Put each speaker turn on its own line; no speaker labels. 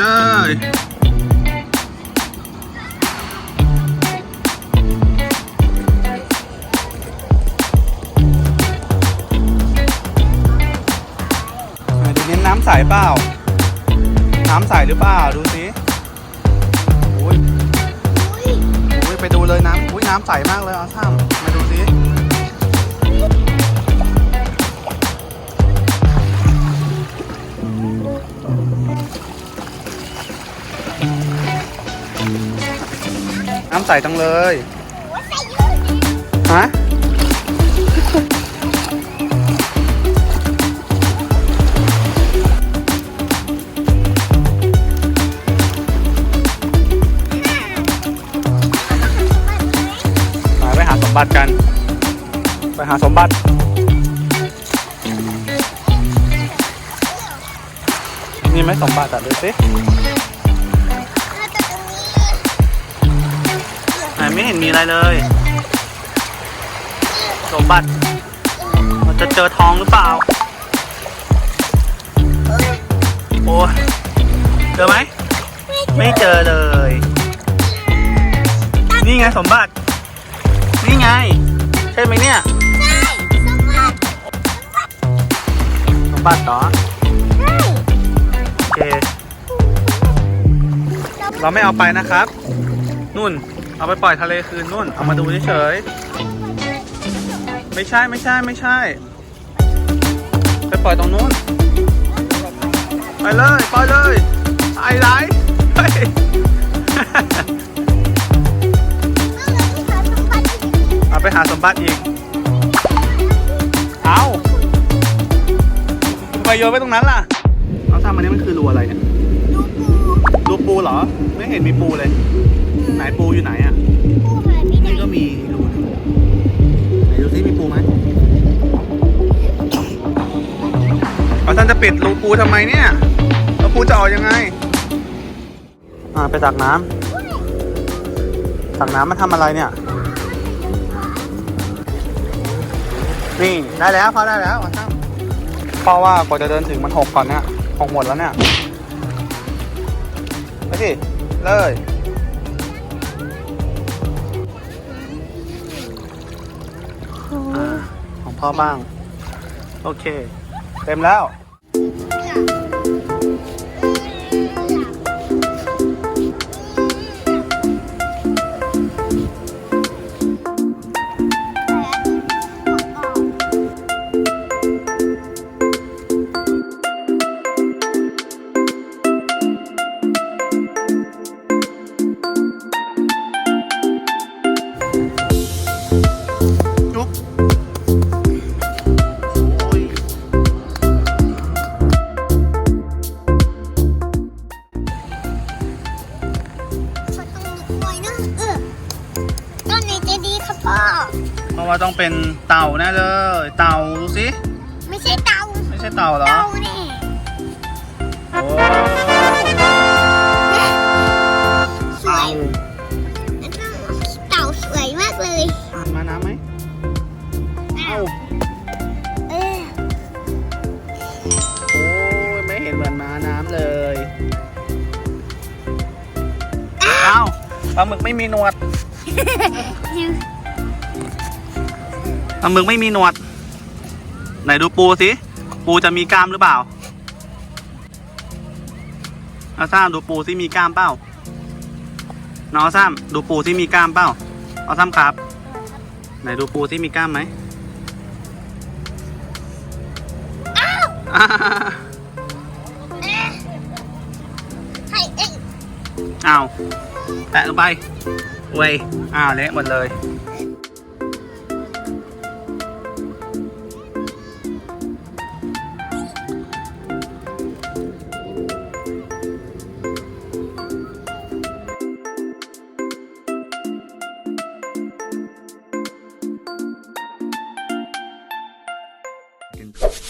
เลย ดูเน้นน้ำใสเปล่า น้ำใสหรือเปล่า ดูสิอุ้ยอุ้ยไปดูเลยน้ำอุ้ยน้ำใสมากเลยเอาท่ามมาดูสิ น้ำใสจังเลยฮะมาไปหาสมบัติกัน ไปหาสมบัตินี่ไหมสมบัติอะดูสิ ไม่เห็นมีอะไรเลย สมบัติเราจะเจอทองหรือเปล่า โอ้ยเจอไหม ไม่เจอเลย นี่ไงสมบัติ นี่ไง ใช่ไหมเนี่ย สมบัติเหรอโอเค เราไม่เอาไปนะครับ นุ่น เอาไปปล่อยทะเลคืนนุ่น เอามาดูเฉยๆไม่ใช่ไม่ใช่ไม่ใช่ ไปปล่อยตรงนู้น ไปเลยปล่อยเลยไอ้ไรเฮ้ยเอาไปหาสมบัติอีก เอาไปโยนไว้ตรงนั้นล่ะ เอาทำอันนี้มันคือรูอะไรเนี่ย รูปู รูปูเหรอ ไม่เห็นมีปูเลย ไหนปูอยู่ไหนอะนี่ก็มีรูหนึ่งไหนดูซิมีปูไหมเอาท่านจะปิดรูปูทำไมเนี่ยแล้วปูจะออกยังไง อ่าไปตักน้ำตักน้ำมาทำอะไรเนี่ย นี่ได้แล้วพอได้แล้วอะช่างเพราะว่ากว่าจะเดินถึงมันหกก่อนเนี่ยหกหมดแล้วเนี่ย ไปสิเลย พ่อบ้าง โอเค เต็มแล้ว เพราะว่าต้องเป็นเต่าแน่เลย เต่าดูสิ
ไม่ใช่เตา
ไม่ใช่เต่าเหรอ
เตาแน่
โอ้
สว
เต่าย
เต่าสวยมากเลย
มาน้ำไหมเอ้า
เออ
โอ้ยไม่เห็นเหมือนม้าน้ำเลยเอ้าปลาหมึกไม่มีหนวดปลา หมึกไม่มีหนวด ไหนดูปูสิ ปูจะมีกล้ามหรือเปล่าอาซ้ามดูปูสิมีกล้ามเปล่าน้องอาซ้ามดูปูที่มีกล้ามเปล่าเอาซ้ำครับ ไหนดูปูที่มีกล้ามไหมอ่า
เอ๊ะใครเอ้ย
อ้าวแตะลงไปเว้ยอ้าวเละหมดเลย
เอ and